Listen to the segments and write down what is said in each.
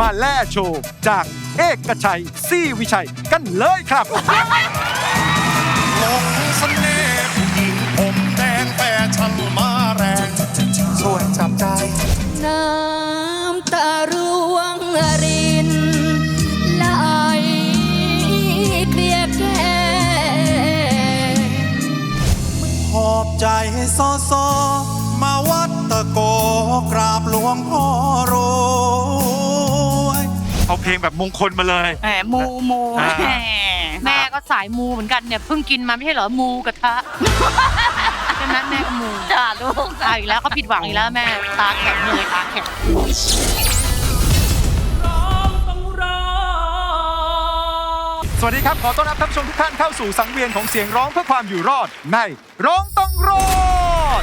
มาแล่โชว์จากเอกชัยซี่วิชัยกันเลยครับหลงเสน่ห์ผู้หญิงผมแดงแต่ฉันมาแรงช่วยจับใจ น้ำตาร่วงรินไหลเกลียแก่ขอบใจโซโซมาวัดตะโกกราบหลวงพ่อรวย เอาเพลงแบบมงคลมาเลย แหมมูมูอ่า แหมแม่ก็สายมูเหมือนกันเนี่ยเพิ่งกินมาไม่ใช่เหรอมูกระทะฉะนั้นแม่ก็มูจ้าลูกตายอีกแล้วเขาผิดหวังอีกแล้วแม่ตาแข็งเลยตาแข็งสวัสดีครับ ขอต้อนรับท่านผู้ชมทุกท่านเข้าสู่สังเวียนของเสียงร้องเพื่อความอยู่รอดในร้องต้องรอด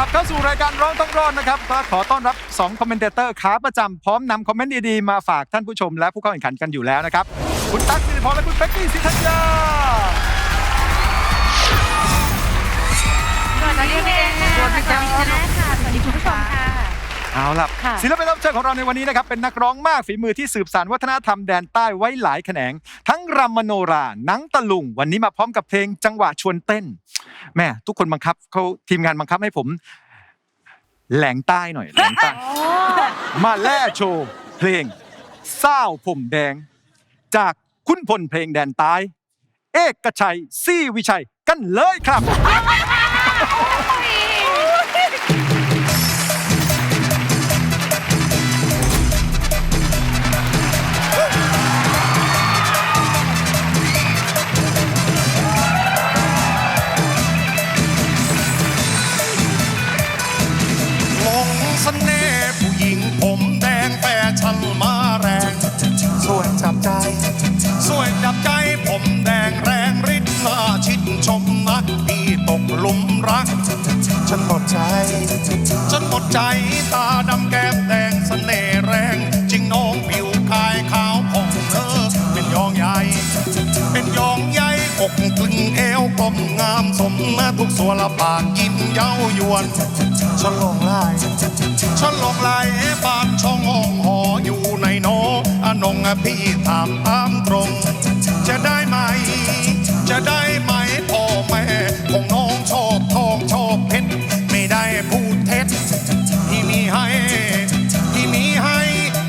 กลับเข้าสู่รายการร้องต้องรอดนะครับก็ขอต้อนรับ2คอมเมนเตอร์ขาประจำพร้อมนำคอมเมนต์ดีๆมาฝากท่านผู้ชมและผู้เข้าแข่งขันกันอยู่แล้วนะครับ คุณตั๊กสิริพรและคุณเป๊กกี้สิทธัญญาสวัสดีค่ะสวัสดีค่ะสวัสดีคุณผู้ชมค่ะ เอาล่ะค่ะ ศิลปินรับเชิญของเราในวันนี้นะครับเป็นนักร้องมากฝีมือที่สืบสานวัฒนธรรมแดนใต้ไว้หลายแขนง ทั้งรำมโนราหนังตะลุง วันนี้มาพร้อมกับเพลงจังหวะชวนเต้นแม่ทุกคนบังคับเขาทีมงานบังคับให้ผม แหลงใต้หน่อยแหลงใต้มาแล่โชว์เพลงเศร้าผมแดง จากคุณพลเพลงแดนใต้เอกชัยซี่วิชัยกันเลยครับห ลงเสน่ห์ผู้หญิงผมแดงแต่ฉันมาแรงช่วยจับใจช่วยจับใจผมแดงแรงฤทธิ์น่าชิดชมนักพี่ตกหลุมรัก ฉันหมดใจฉันหมดใจตาดำแก้มแดงเสน่ห์ อกกลึงเอวกลมงามสมมาทุกส่วนละปากกินเย้ายวนฉันหลงไหลฉันหลงไหลบ้านช่องห้องหออยู่ในโนอนงอะพี่ถามตามตรง จะได้ไหม จะได้ไหมพ่อแม่ของน้องชอบทองชอบเพชรไม่ได้พูดเท็จที่มีให้ที่มีให้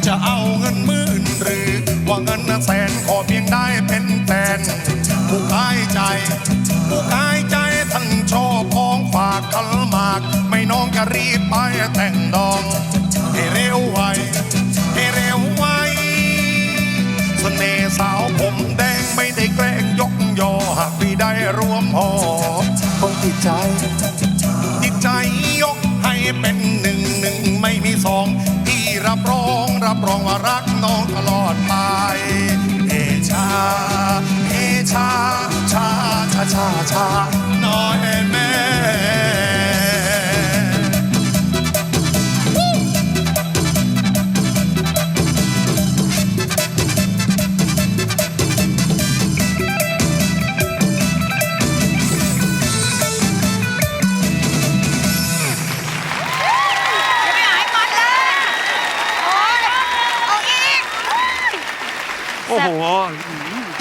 จะเอาเงินหมื่นหรือว่าเงินแสนขอ ใจผู้กายใจท่านชอบของฝากขันหมาก ไม่น้องจะรีบไปแต่งดองให้เร็วไวให้เร็วไวเสน่ห์สาวผมแดงไม่ได้แกล้งยกยอหากพี่ได้รวมหอคงติดใจจิตใจยกให้เป็นหนึ่งหนึ่งไม่มีสองที่รับรองรับรองว่ารักน้องตลอดไปเอชาเอชาชา ชา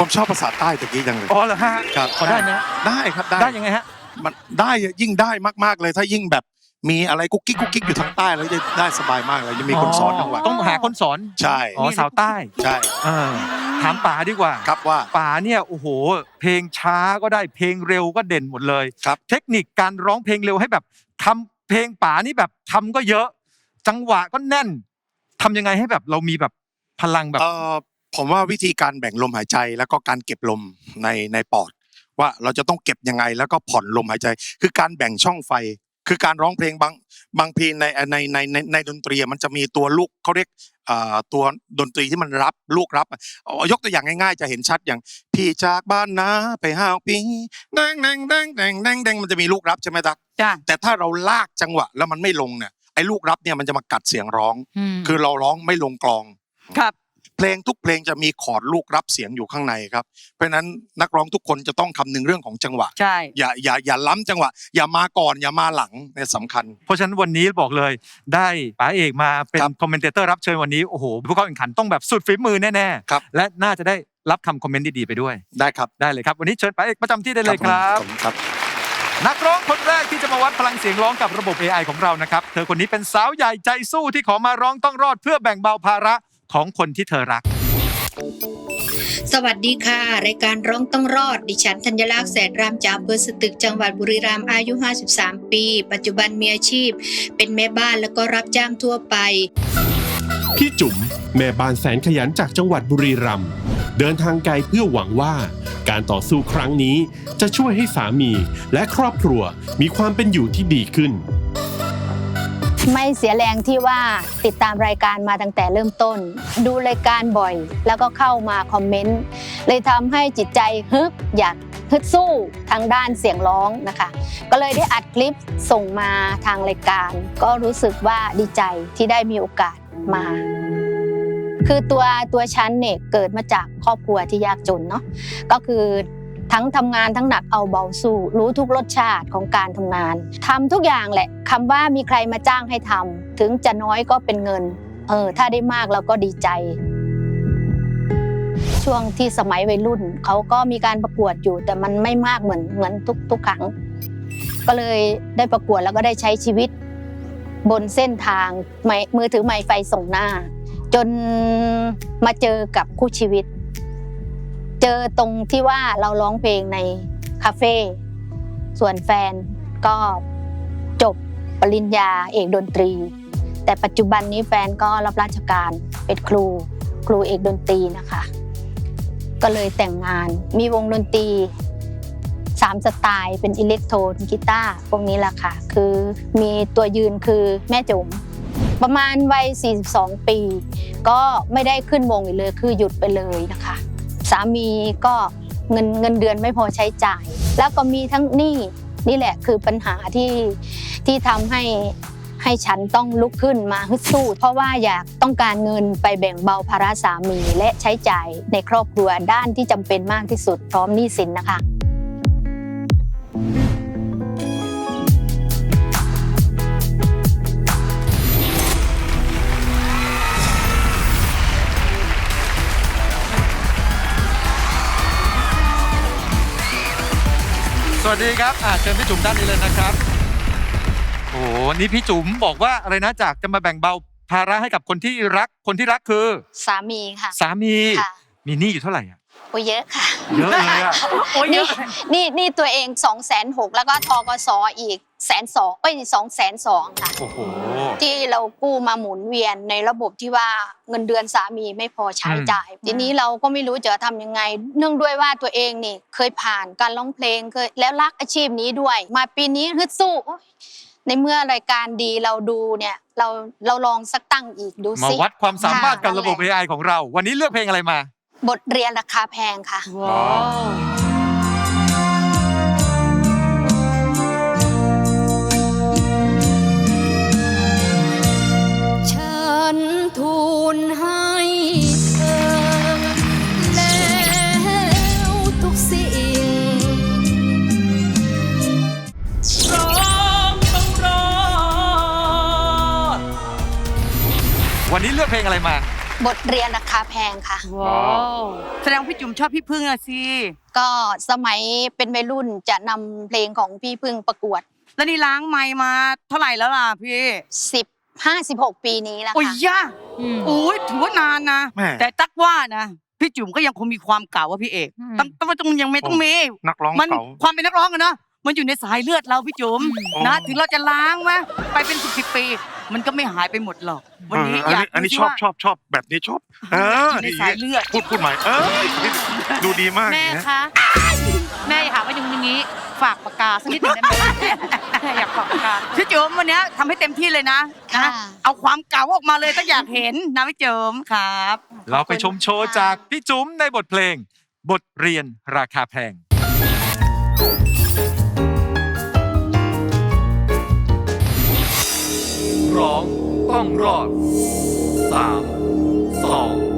ผมชอบภาษาใต้ตะกี้จังเลย อ๋อเหรอฮะครับขอได้ไหมฮะได้ครับได้ได้ยังไงฮะ มันได้ยิ่งได้มากๆเลยถ้ายิ่งแบบมีอะไรกุ๊กกิ๊กกุ๊กกิ๊กอยู่ทางใต้แล้วจะได้สบายมากเลยจะมีคนสอนทั้งวันต้องหาคนสอนใช่อ๋อสาวใต้ใช่เออถามป๋าดีกว่าครับว่าป๋าเนี่ยโอ้โห เพลงช้าก็ได้เพลงเร็วก็เด่นหมดเลยครับเทคนิคการร้องเพลงเร็วให้แบบทำเพลงป๋านี่แบบทำก็เยอะ จังหวะก็แน่นทำยังไงให้แบบเรามีแบบพลังแบบเอ่อ ผมว่าวิธีการแบ่งลมหายใจแล้วก็การเก็บลมในในปอด ว่าเราจะต้องเก็บยังไงแล้วก็ผ่อนลมหายใจ คือการแบ่งช่องไฟ คือการร้องเพลงบางบางเพลงในในในในในดนตรีมันจะมีตัวลูกเขาเรียกเอ่อตัวดนตรีที่มันรับลูกรับอะเอายกตัวอย่างง่ายๆ จะเห็นชัดอย่างพี่จากบ้านนะไปห้าปีแดงแดงแดงแดงแดงแดงมันจะมีลูกรับใช่ไหมตักจ้ะแต่ถ้าเราลากจังหวะแล้วมันไม่ลงเนี่ยไอ้ลูกรับเนี่ยมันจะมากัดเสียงร้องมคือเราร้องไม่ลงกลองครับ เพลงทุกเพลงจะมีคอร์ดลูกรับเสียงอยู่ข้างในครับ เพราะฉะนั้นนักร้องทุกคนจะต้องคำนึงเรื่องของจังหวะ ใช่ อย่าอย่าอย่าล้ำจังหวะ อย่ามาก่อนอย่ามาหลังเนี่ยสำคัญ เพราะฉะนั้นวันนี้บอกเลยได้ป๋าเอกมาเป็นครับคอมเมนเตอร์รับเชิญวันนี้โอ้โหผู้เข้าแข่งขันต้องแบบสุดฝีมือแน่ครับ ๆและน่าจะได้รับคำคอมเมนต์ดีๆไปด้วย ได้ครับได้เลยครับ วันนี้เชิญป๋าเอกประจำที่ได้เลยครับผมครับ นักร้องคนแรกที่จะมาวัดพลังเสียงร้องกับระบบ AI ของเรานะครับ เธอคนนี้เป็นสาวใหญ่ใจสู้ที่ขอมาร้องต้องรอดเพื่อแบ่งเบาภาระ ของคนที่เธอรัก สวัสดีค่ะ รายการร้องต้องรอด ดิฉันธัญลักษณ์แสนรามจากอำเภอสตึกจังหวัดบุรีรัมย์อายุ 53 ปี ปัจจุบันมีอาชีพ เป็นแม่บ้านแล้วก็รับจ้างทั่วไป พี่จุ๋มแม่บ้านแสนขยันจากจังหวัดบุรีรัมย์เดินทางไกลเพื่อหวังว่า การต่อสู้ครั้งนี้จะช่วยให้สามีและครอบครัวมีความเป็นอยู่ที่ดีขึ้น ไม่เสียแรงที่ว่าติดตามรายการมาตั้งแต่เริ่มต้น ดูรายการบ่อย แล้วก็เข้ามาคอมเมนต์เลยทำให้จิตใจฮึกอยากฮึดสู้ทางด้านเสียงร้องนะคะ ก็เลยได้อัดคลิปส่งมาทางรายการ ก็รู้สึกว่าดีใจที่ได้มีโอกาสมา คือตัวตัวฉันเนี่ยเกิดมาจากครอบครัวที่ยากจนเนาะก็คือ ทั้งทำงานทั้งหนักเอาเบาสู้ รู้ทุกรสชาติของการทำงานทำทุกอย่างแหละคำว่ามีใครมาจ้างให้ทำถึงจะน้อยก็เป็นเงิน เออ ถ้าได้มากเราก็ดีใจ ช่วงที่สมัยวัยรุ่นเขาก็มีการประกวดอยู่ แต่มันไม่มากเหมือนเหมือนทุกทุกครั้ง ก็เลยได้ประกวดแล้วก็ได้ใช้ชีวิต บนเส้นทางมือถือไมค์ไฟส่งหน้า จนมาเจอกับคู่ชีวิต เจอตรงที่ว่าเราร้องเพลงในคาเฟ่ส่วนแฟนก็จบปริญญาเอกดนตรี แต่ปัจจุบันนี้แฟนก็รับราชการเป็นครูครูเอกดนตรีนะคะ ก็เลยแต่งงานมีวงดนตรีสามสไตล์เป็นอิเล็กโทรนกีตาร์พวกนี้แหละค่ะ คือมีตัวยืนคือแม่จุ๋มประมาณวัย 42 ปี ก็ไม่ได้ขึ้นวงอีกเลยคือหยุดไปเลยนะคะ สามีก็เงินเงินเดือนไม่พอใช้จ่าย แล้วก็มีทั้งหนี้นี่แหละคือปัญหาที่ที่ทำให้ให้ฉันต้องลุกขึ้นมาฮึดสู้ เพราะว่าอยากต้องการเงินไปแบ่งเบาภาระสามี และใช้จ่ายในครอบครัวด้านที่จำเป็นมากที่สุดพร้อมหนี้สินนะคะ วัสดีครับอ่าเชิญพี่จุ๋มด้านนี้เลยนะครับ โอ้โหนี่พี่จุ๋มบอกว่าอะไรนะจากจะมาแบ่งเบาภาระให้กับคนที่รัก คนที่รักคือ สามีค่ะ สามี ค่ะ มีหนี้อยู่เท่าไหร่อะโอ้เยอะค่ะ เยอะเลยอะโอ้ยเยนี่อะนี่นี่ตัวเอง2องแสนหกแล้วก็ทกสอีก แสนสองเอ้ยสองแสนสองค่ะ โอ้โห ที่เรากู้มาหมุนเวียนในระบบที่ว่าเงินเดือนสามีไม่พอใช้อืมจ่าย ทีนี้เราก็ไม่รู้จะทำยังไง เนื่องด้วยว่าตัวเองนี่เคยผ่านการร้องเพลงเคยแล้วรักอาชีพนี้ด้วย มาปีนี้ฮึดสู้โอ๊ยในเมื่อรายการดีเราดูเนี่ยเราเราลองสักตั้งอีกดูมาสิ วัดความสามารถกับค่ะระบบ AI ของเรา วันนี้เลือกเพลงอะไรมา บทเรียนราคาแพงค่ะ ว้าว เลือกเพลงอะไรมา บทเรียนราคาแพงค่ะ ว้าว แสดงว่าพี่จุ๋มชอบพี่พึ่งอะสิ ก็สมัยเป็นวัยรุ่นจะนำเพลงของพี่พึ่งประกวด แล้วนี่ล้างไมค์มาเท่าไหร่แล้วล่ะพี่10 56 ปีนี้แล้วโอ้ยค่ะย่าอืม โอ้ยถือว่านานนะ แม่แต่ตักว่านะ พี่จุ๋มก็ยังคงมีความเก่าว่าพี่เอกอืมต้องต้องต้องยังไม่ต้องมี นักร้องมันเก่า ความเป็นนักร้องอะเนาะมันอยู่ในสายเลือดเราพี่จุ๋มอ๋อนะ ถึงเราจะล้างมาไปเป็นสิบสิบปี มันก็ไม่หายไปหมดหรอก วันนี้เอออยากอันนี้ดูชอบว่าชอบชอบแบบนี้ชอบเอออยู่ในสายเลือดพูดพูดใหม่เออดูดีมากแม่นะคะแม่อยากถามว่าอย่างนี้ฝากปากกาสักนิดหนึ่งได้ไหมแม่อยากฝากปากกาพี่จุ๋มวันนี้ทำให้เต็มที่เลยนะค่ะนะ เอาความเก่าออกมาเลยต้องอยากเห็นนะพี่จุ๋มครับ เราไปชมโชว์จากพี่จุ๋มในบทเพลง บทเรียนราคาแพง ร้องต้องรอด 3 2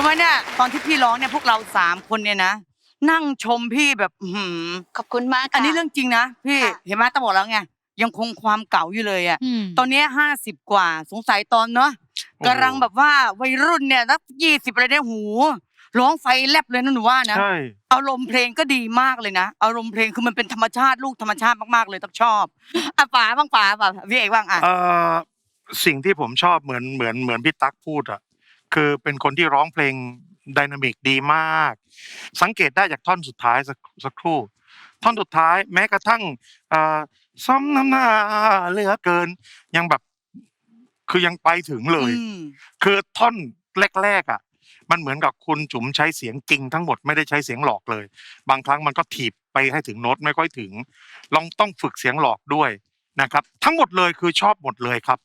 รู้ไหมเนี่ยตอนที่พี่ร้องเนี่ยพวกเราสามคนเนี่ยนะ นั่งชมพี่แบบอื้อหือขอบคุณมากค่ะ อันนี้เรื่องจริงนะพี่ค่ะ เห็นไหมต้องบอกแล้วไงยังคงความเก่าอยู่เลยอะอืมตอนเนี้ห้าสิบกว่าสงสัยตอนเนาะกำลังแบบว่าวัยรุ่นเนี่ยนักยี่สิบอะไรเนี่ยหูร้องไฟแลบเลยนะหนูว่านะ ใช่ อารมณ์เพลงก็ดีมากเลยนะ อารมณ์เพลงคือมันเป็นธรรมชาติลูกธรรมชาติมากๆเลยต้องชอบอะป๋าบ้างป๋าป่ะพี่เอกบ้างอะ เอ่อสิ่งที่ผมชอบเหมือนเหมือนเหมือนพี่ตั๊กพูดอะ คือเป็นคนที่ร้องเพลงไดนามิกดีมาก สังเกตได้จากท่อนสุดท้ายสักสักครู่ ท่อนสุดท้ายแม้กระทั่งเอ่อซ้ำน้ำหน้าเหลือเกิน ยังแบบ คือยังไปถึงเลยอืมคือท่อนแรกๆอะ มันเหมือนกับคุณจุ๋มใช้เสียงจริงทั้งหมดไม่ได้ใช้เสียงหลอกเลย บางครั้งมันก็ถีบไปให้ถึงโน้ตไม่ค่อยถึง ลองต้องฝึกเสียงหลอกด้วยนะครับ ทั้งหมดเลยคือชอบหมดเลยครับ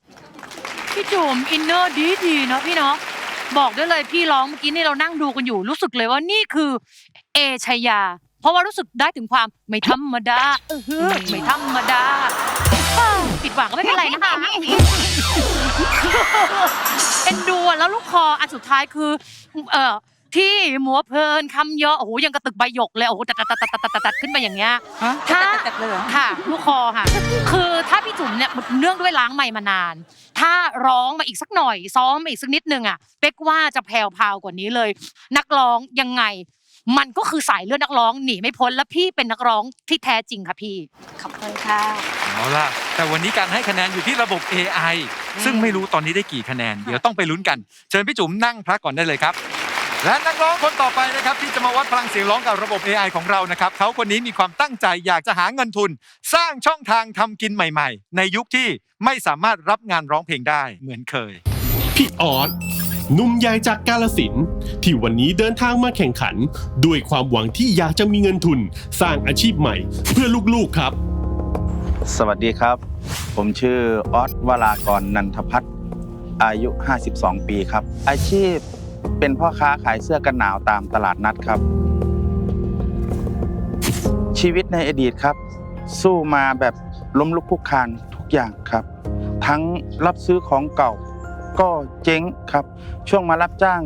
พี่จุ๋มอินเนอร์ดีดีๆเนาะพี่เนาะ บอกได้เลยพี่ร้องเมื่อกี้นี่เรานั่งดูกันอยู่ รู้สึกเลยว่านี่คือเอชยา เพราะว่ารู้สึกได้ถึงความไม่ธรรมดาเออหือไม่ธรรมดาอ้าวผิดหวังก็ไม่เป็นไรนะคะเอ็นดูอะแล้วลูกคออันสุดท้ายคือเออ ที่หมัวเพลินคำเยอะโอ้โหยังกระตึกใบหยกเลยโอ้โหตัดตัดตัดตัดตัดตัดขึ้นไปอย่างเงี้ยฮะถ้าจัดๆเลยเหรอ ค่ะลูกคอค่ะ คือถ้าพี่จุ๋มเนี่ยเนื่องด้วยล้างไมค์มานาน ถ้าร้องมาอีกสักหน่อย ซ้อมมาอีกสักนิดนึงอะเป๊กว่าจะแผ่วพราวกว่านี้เลย นักร้องยังไง มันก็คือสายเลือดนักร้องหนีไม่พ้นและพี่เป็นนักร้องที่แท้จริงค่ะพี่ ขอบคุณค่ะ เอาล่ะ แต่วันนี้การให้คะแนนอยู่ที่ระบบ AI ซึ่งไม่รู้ตอนนี้ได้กี่คะแนน เดี๋ยวต้องไปลุ้นกัน เชิญพี่จุ๋มนั่งพักก่อนได้เลยครับ และนักร้องคนต่อไปนะครับที่จะมาวัดพลังเสียงร้องกับระบบ AI ของเรานะครับเขาคนนี้มีความตั้งใจอยากจะหาเงินทุน สร้างช่องทางทำกินใหม่ ๆ ในยุคที่ไม่สามารถรับงานร้องเพลงได้เหมือนเคย พี่ออสหนุ่มใหญ่จากกาลสินธุ์ที่วันนี้เดินทางมาแข่งขัน ด้วยความหวังที่อยากจะมีเงินทุน สร้างอาชีพใหม่ เพื่อลูกๆครับ สวัสดีครับ ผมชื่อออสวรากรนันทพัฒน์อายุ 52 ปีครับ อาชีพ เป็นพ่อค้าขายเสื้อกันหนาวตามตลาดนัดครับ ชีวิตในอดีตครับ สู้มาแบบล้มลุกคุกคานทุกอย่างครับ ทั้งรับซื้อของเก่าก็เจ๊งครับ ช่วงมารับจ้าง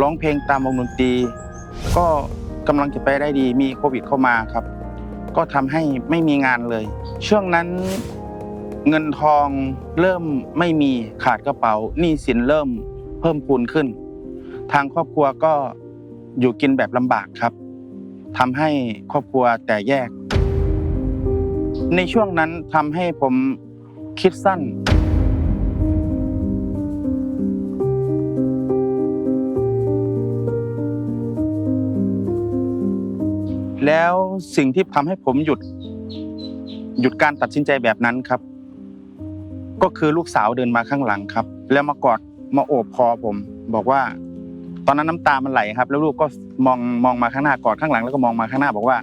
ร้องเพลงตามวงดนตรี ก็กำลังจะไปได้ดีมีโควิดเข้ามาครับ ก็ทำให้ไม่มีงานเลย ช่วงนั้นเงินทองเริ่มไม่มีขาดกระเป๋าหนี้สินเริ่มเพิ่มพูนขึ้น ทางครอบครัวก็อยู่กินแบบลำบากครับทำให้ครอบครัวแต่แยก ในช่วงนั้นทำให้ผมคิดสั้น แล้วสิ่งที่ทำให้ผมหยุด หยุดการตัดสินใจแบบนั้นครับ ก็คือลูกสาวเดินมาข้างหลังครับ แล้วมากอดมาโอบคอผม บอกว่า ตอนนั้นน้ำตามันไหลครับ แล้วลูกก็มองมองมาข้างหน้ากอดข้างหลังแล้วก็มองมาข้างหน้าบอกว่า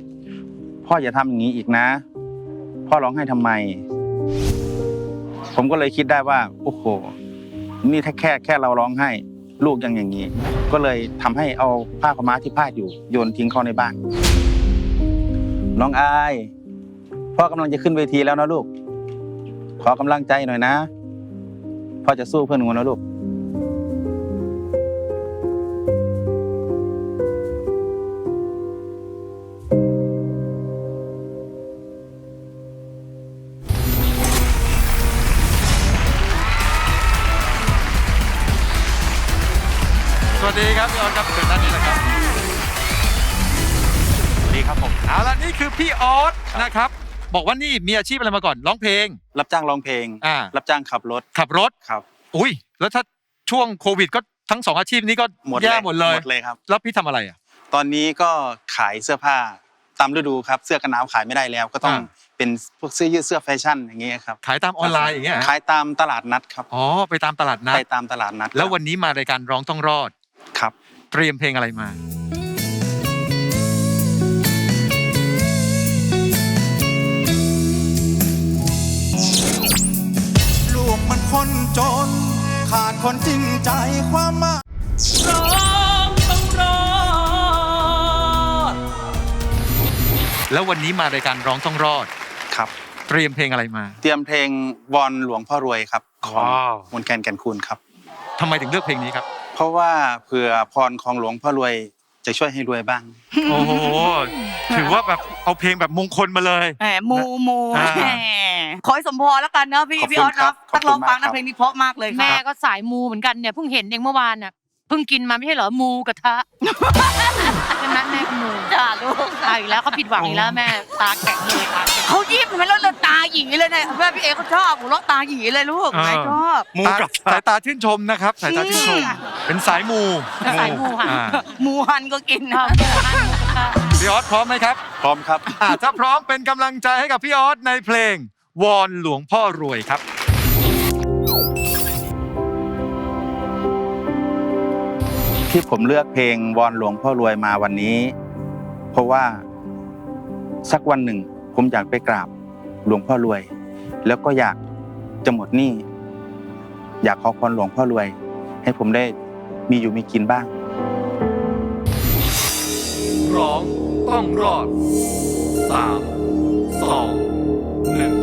พ่ออย่าทำอย่างนี้อีกนะ พ่อร้องไห้ทำไม ผมก็เลยคิดได้ว่าโอ้โหนี่ถ้าแค่แค่เราร้องไห้ ลูกยังอย่างนี้ ก็เลยทำให้เอาผ้าขม้าที่พาดอยู่โยนทิ้งเข้าในบ้าน น้องอายพ่อกำลังจะขึ้นเวทีแล้วนะลูก ขอกำลังใจหน่อยนะพ่อจะสู้เพื่อนหนูนะลูก นี่คือพี่ออสนะครับ บอกว่านี่มีอาชีพอะไรมาก่อนร้องเพลง รับจ้างร้องเพลง อ่า รับจ้างขับรถขับรถ ครับ อุ้ย แล้วถ้าช่วงโควิดก็ทั้งสองอาชีพนี้ก็หมดแย่หมดเลย หมดเลยครับ แล้วพี่ทำอะไรอะ ตอนนี้ก็ขายเสื้อผ้าตามฤดูครับ เสื้อกันหนาวขายไม่ได้แล้ว ก็ต้องอ่า เป็นพวกเสื้อยืดเสื้อแฟชั่นอย่างเงี้ยครับขายตามออนไลน์อย่างเงี้ยฮะขายตามตลาดนัดครับอ๋อไปตามตลาดนัดไปตามตลาดนัดแล้ววันนี้มารายการร้องต้องรอด ครับ เตรียมเพลงอะไรมา จน ขาดคนจริงใจความหมายแล้ววันนี้มารายการร้องต้องรอด ครับ เตรียมเพลงอะไรมา เตรียมเพลงวอนหลวงพ่อรวยครับของว้าว มนต์แคนแก่นคูณครับ ทำไมถึงเลือกเพลงนี้ครับ เพราะว่าเผื่อพรของหลวงพ่อรวย จะช่วยให้รวยบ้าง โอ้โหถือว่าแบบเอาเพลงแบบมงคลมาเลย แหมมูมูอ่า แหมขอให้สมพรแล้วกันเนอะพี่ขอบคุณพี่ออสครันะบขอบนักร้องคุณมากฟังครันะบ เพลงนี้เพราะมากเลยคแม่รับก็สายมูเหมือนกันเนี่ยเพิ่งเห็นเองเมื่อวานน่ะเพิ่งกินมาไม่ใช่เหรอมูกระทะ ใช่ไหมแม่ก็มูจ้าลูกเอาอีกแล้วเขาผิดหวังอีกแล้วแม่ตาแข็งเลยตาแข็งเขายิ้มเห็นไหมแล้วตาหยีเลยเนี่ยแม่พี่เอเขาชอบหัวเราะตาหยีเลยลูกอ่าแม่ชอบ มูกับ สายตาชื่นชมนะครับ สายตาชื่นชม เป็นสายมูสายมูค่ะ อ่า หมูหันก็กินชอนะบมูมากค่ะพี่ออสพร้อมไหมครับพร้อมครับ อ่าถ้าพร้อมเป็นกำลังใจให้กับพี่ออสในเพลง วอนหลวงพ่อรวยครับ ที่ผมเลือกเพลงวอนหลวงพ่อรวยมาวันนี้ เพราะว่าสักวันหนึ่ง ผมอยากไปกราบหลวงพ่อรวย แล้วก็อยากจะหมดหนี้ อยากขอพรหลวงพ่อรวย ให้ผมได้มีอยู่มีกินบ้าง ร้องต้องรอด 3 2 1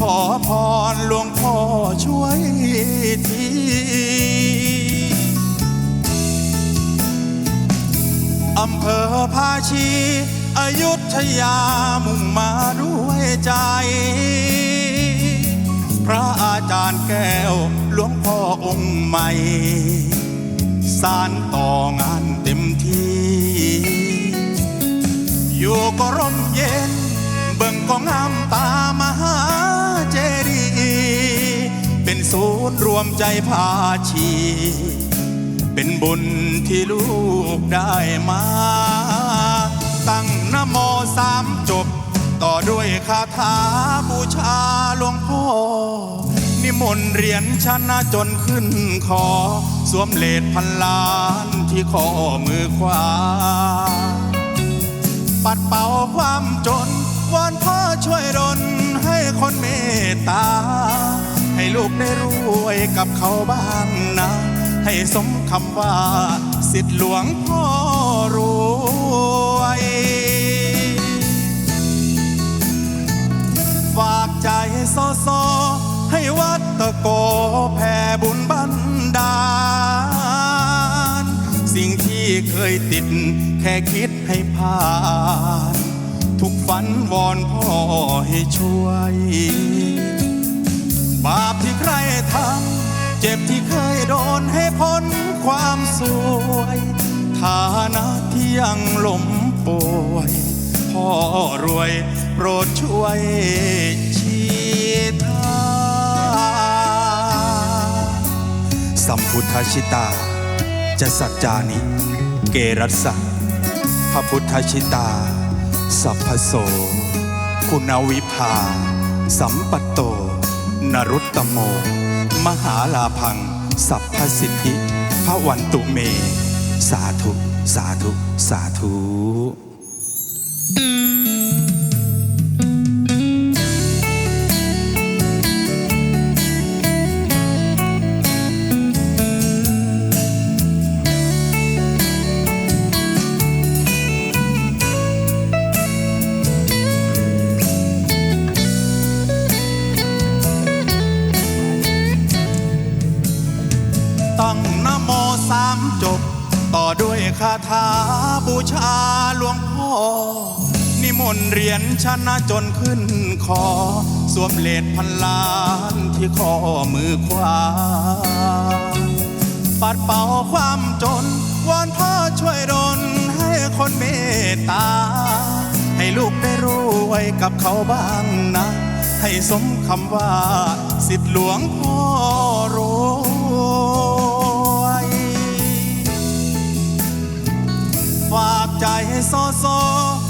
ขอพรหลวงพ่อช่วยทีอำเภอภาชีอายุธยามุ่งมาด้วยใจ พระอาจารย์แก้วหลวงพ่อองค์ใหม่ สารต่องานเต็ม วมใจพาชี เป็นบุญที่ลูกได้มา ตั้งนโมสามจบ ต่อด้วยคาถาบูชาหลวงพ่อ นิมนต์เหรียญชนะจนขึ้นคอ สวมเลดพันล้านที่ข้อมือขวา ปัดเป่าความจนวอนพ่อช่วยดลให้คนเมตตา ให้ลูกได้รวยกับเขาบ้างนะ ให้สมคำว่า สิทธิหลวงพ่อรวยฝากใจโซโซให้วัดตะโกแผ่บุญบันดาล สิ่งที่เคยติดแค่คิดให้ผ่าน ทุกฝันวอนพ่อให้ช่วย บาปที่ใครทำ เจ็บที่เคยโดนให้พ้นความสวย ฐานะที่ยังหล้มป่วย พ่อรวยโปรดช่วยชีทาสัมพุทธชิตา จะสัจจานิ เกรัสสะพระพุทธชิตา สัพพโส คุณวิภา สัมปัตโต นรุตตโม มหาลาพัง สัพพสิทธิพระวันตุเม สาธุ สาธุ สาธุ ต์เหรียญชนะจนขึ้นคอ สวมเลดพันล้านที่ข้อมือขวา ปัดเป่าความจน วอนพ่อช่วยดลให้คนเมตตา ให้ลูกได้รวยกับเขาบ้างนะ ให้สมคำว่า สิทธิหลวงพ่อรยฝากใจโซโซให้วัด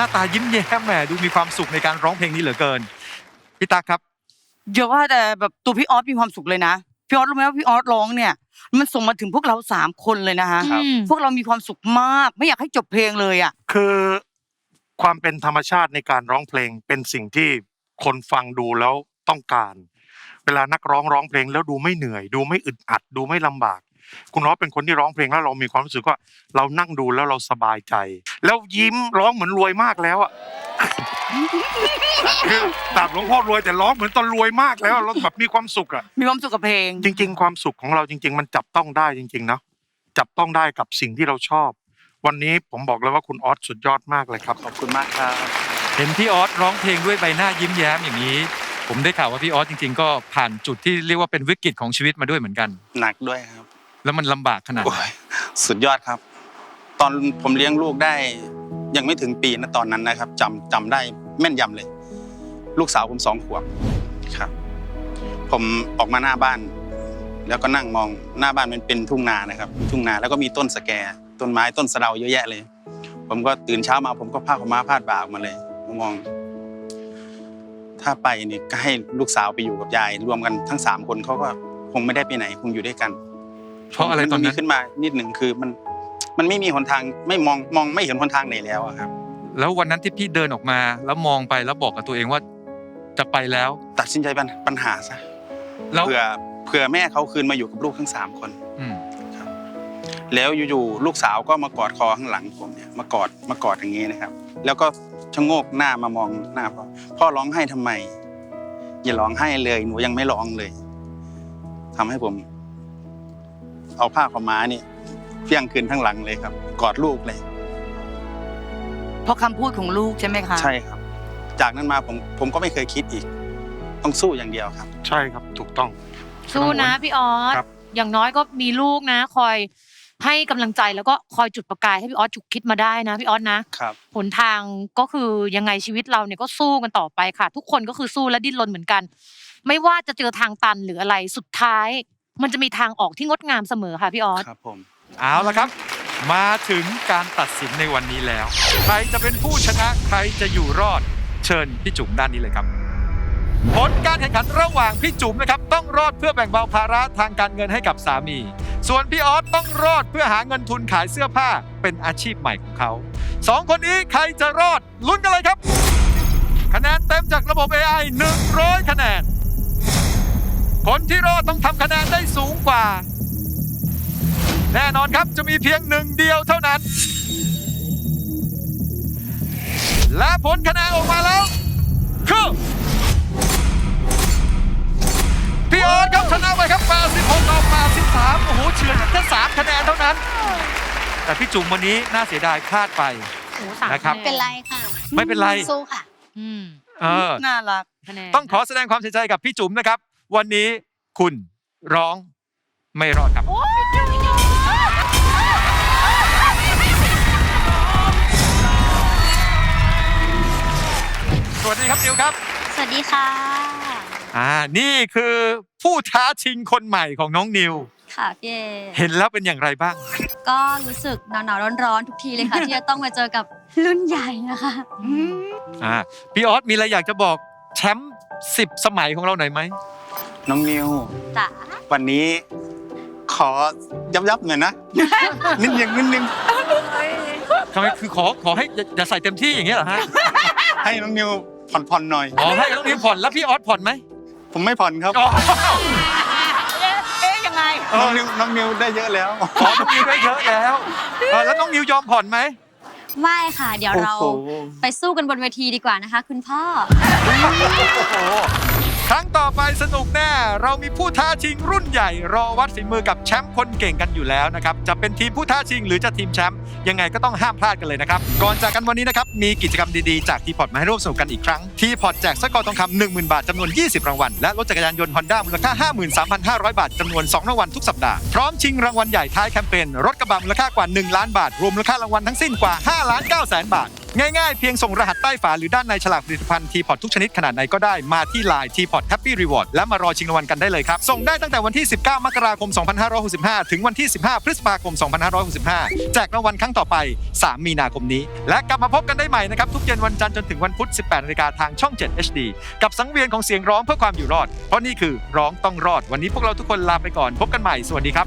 น้าตายิ้มแย้มแหมดูมีความสุขในการร้องเพลงนี้เหลือเกินพี่ตาครับเยอะว่าแต่แบบตัวพี่ออสมีความสุขเลยนะพี่ออสรู้ไหมว่าพี่ออสร้องเนี่ย มันส่งมาถึงพวกเราสามคนเลยนะคะครับพวกเรามีความสุขมาก ไม่อยากให้จบเพลงเลยอะคือความเป็นธรรมชาติในการร้องเพลงเป็นสิ่งที่คนฟังดูแล้วต้องการ เวลานักร้องร้องเพลงแล้วดูไม่เหนื่อย ดูไม่อึดอัด ดูไม่ลำบาก คุณน้อยเป็นคนที่ร้องเพลงแล้วเรามีความรู้สึกว่าเรานั่งดูแล้วเราสบายใจ แล้วยิ้มร้องเหมือนรวยมากแล้วอะคือตามหลวงพ่อรวยแต่ร้องเหมือนตอนรวยมากแล้วเราแบบมีความสุขอะมีความสุขกับเพลง จริง ๆ ความสุขของเราจริง ๆ มันจับต้องได้จริงๆเนาะจับต้องได้กับสิ่งที่เราชอบ วันนี้ผมบอกเลยว่าคุณออสสุดยอดมากเลยครับขอบคุณมากครับเห็นพี่ออสร้องเพลงด้วยใบหน้ายิ้มแย้มอย่างนี้ ผมได้ข่าวว่าพี่ออสจริง ๆ ก็ผ่านจุดที่เรียกว่าเป็นวิกฤตของชีวิตมาด้วยเหมือนกัน หนักด้วยครับ แล้วมันลำบากขนาดไหโอ้นยสุดยอดครับ ตอนผมเลี้ยงลูกได้ ยังไม่ถึงปีนะตอนนั้นนะครับจำจำได้แม่นยำเลย ลูกสาวผมสองขวบครับ ผมออกมาหน้าบ้าน แล้วก็นั่งมองหน้าบ้านมันเป็นทุ่งนานะครับทุ่งนาแล้วก็มีต้นสะแกต้นไม้ต้นสะเดาเยอะแยะเลย ผมก็ตื่นเช้ามา ผมก็พาขาวม้าพาดบ่าออกมาเลยผมมอง ถ้าไปเนี่ยก็ให้ลูกสาวไปอยู่กับยาย รวมกันทั้งสามคนเขาก็คงไม่ได้ไปไหนคงอยู่ด้วยกัน เพราะอะไรตอนมันั้มีนขึ้นมานิดหนึ่งคือมันมันไม่มีหนทางไม่มองมองไม่เห็นหนทางไหนแล้วอะครับ แล้ววันนั้นที่พี่เดินออกมา แล้วมองไปแล้วบอกกับตัวเองว่าจะไปแล้ว ตัดสินใจปัญปัญหาซะแล้วเผื่อเผื่อแม่เขาคืนมาอยู่กับลูกทั้งสามคน อืมแล้วอยู่ๆลูกสาวก็มากอดคอข้างหลังผมเนี่ยมากอดมากอดอย่างงี้นะครับ แล้วก็ชะโงกหน้ามามองหน้าพ่อพ่อร้องไห้ทำไม อย่าร้องไห้เลยหนูยังไม่ร้องเลยทำให้ผม เอาผ้าขาวม้าเนี่ยเฟี้ยงคืนข้างหลังเลยครับ กอดลูกเลย เพราะคำพูดของลูกใช่ไหมคะ ใช่ครับ จากนั้นมาผมผมก็ไม่เคยคิดอีก ต้องสู้อย่างเดียวครับ ใช่ครับถูกต้อง สู้นะพี่ออสครับ อย่างน้อยก็มีลูกนะ คอยให้กำลังใจแล้วก็คอยจุดประกายให้พี่ออสฉุกคิดมาได้นะพี่ออสนะครับ หนทางก็คือยังไงชีวิตเราเนี่ยก็สู้กันต่อไปค่ะ ทุกคนก็คือสู้และดิ้นรนเหมือนกัน ไม่ว่าจะเจอทางตันหรืออะไรสุดท้าย มันจะมีทางออกที่งดงามเสมอค่ะพี่ออสครับผมเอาละครับ มาถึงการตัดสินในวันนี้แล้ว ใครจะเป็นผู้ชนะใครจะอยู่รอดเชิญพี่จุ๋มด้านนี้เลยครับ ผลการแข่งขันระหว่างพี่จุ๋มนะครับ ต้องรอดเพื่อแบ่งเบาภาระทางการเงินให้กับสามี ส่วนพี่ออสต้องรอดเพื่อหาเงินทุนขายเสื้อผ้าเป็นอาชีพใหม่ของเขาสองคนนี้ใครจะรอดลุ้นกันเลยครับ คะแนนเต็มจากระบบ AI 100 คนที่รอดต้องทำคะแนนได้สูงกว่า แน่นอนครับจะมีเพียงหนึ่งเดียวเท่านั้น และผลคะแนนออกมาแล้วคือพี่ออสครับชนะไปครับ86ต่อ83โอ้โหเฉือนกันแค่3คะแนนเท่านั้น แต่พี่จุ๋มวันนี้น่าเสียดายพลาดไป โอ้โหสามนะครับแนเป็นไรค่ะ ไม่เป็นไรสู้ค่ะ อืมเออ น่ารัก คะแนน ต้องขอแสดงความเสียใจกับพี่จุ๋มนะครับ วันนี้คุณร้องไม่รอดครับ สวัสดีครับนิวครับ สวัสดีค่ะ อ่า นี่คือผู้ท้าชิงคนใหม่ของน้องนิว ค่ะพี่เอเห็นแล้วเป็นอย่างไรบ้าง ก็รู้สึกหนาวๆร้อนๆทุกทีเลยค่ะ ที่จะต้องมาเจอกับรุ่นใหญ่นะคะ อ่า พี่ออสมีอะไรอยากจะบอกแชมป์สิบสมัยของเราหน่อยไหม น้องนิว จ๋าวันนี้ ขอยับยับๆหน่อยนะ นิดยังนิดนึงทำไมคือขอขอให้อย่าอย่าใส่เต็มที่อย่างเงี้ยเหรอฮะให้น้องนิวผ่อนผ่อนๆหน่อยขอให้น้องนิวผ่อนแล้วพี่ออสผ่อนไหมผมไม่ผ่อนครับอ๋อเอ๊ะยังไง น้องนิวน้องนิวได้เยอะแล้ว ขอน้องนิวได้เยอะแล้วเออแล้วน้องนิวยอมผ่อนไหมไม่ค่ะ เดี๋ยวเราโอ้โห ไปสู้กันบนเวทีดีกว่านะคะ คุณพ่อ ครั้งต่อไปสนุกแน่ เรามีผู้ท้าชิงรุ่นใหญ่ รอวัดฝีมือกับแชมป์คนเก่งกันอยู่แล้วนะครับ จะเป็นทีมผู้ท้าชิงหรือจะทีมแชมป์ยังไงก็ต้องห้ามพลาดกันเลยนะครับ ก่อนจากกันวันนี้นะครับ มีกิจกรรมดีๆ จากทีพอร์ตมาให้ร่วมสนุกกันอีกครั้ง ทีพอร์ตแจกสกอร์ทองคำ10,000 บาทจำนวน 20 รางวัล และรถจักรยานยนต์ฮอนด้ามูลค่า 53,500 บาทจำนวน 2 รางวัลทุกสัปดาห์ พร้อมชิงรางวัลใหญ่ท้ายแคมเปญรถกระบะมูลค่ากว่า 1 ล้านบาท รวมมูลค่ารางวัลทั้งสิ้นกว่า 5 ล้าน9แสนบาท ง่ายๆ เพียงส่งรหัสใต้ฝาหรือด้านในฉลากผลิตภัณฑ์ทีพอร์ตทุกชนิดขนาดไหนก็ได้มาที่ไลน์ทีพอร์ตแฮปปี้รีวอร์ดและมารอชิงรางวัลกันได้เลยครับ ส่งได้ตั้งแต่วันที่ 19 มกราคม 2565 ถึงวันที่ 15 พฤษภาคม 2565 แจกรางวัลครั้งต่อไป 3 มีนาคมนี้ และกลับมาพบกันได้ใหม่นะครับทุกเย็นวันจันทร์จนถึงวันพุธ 18นาฬิกาทางช่อง 7 HD กับสังเวียนของเสียงร้องเพื่อความอยู่รอด เพราะนี่คือร้องต้องรอด วันนี้พวกเราทุกคนลาไปก่อนพบกันใหม่สวัสดีครับ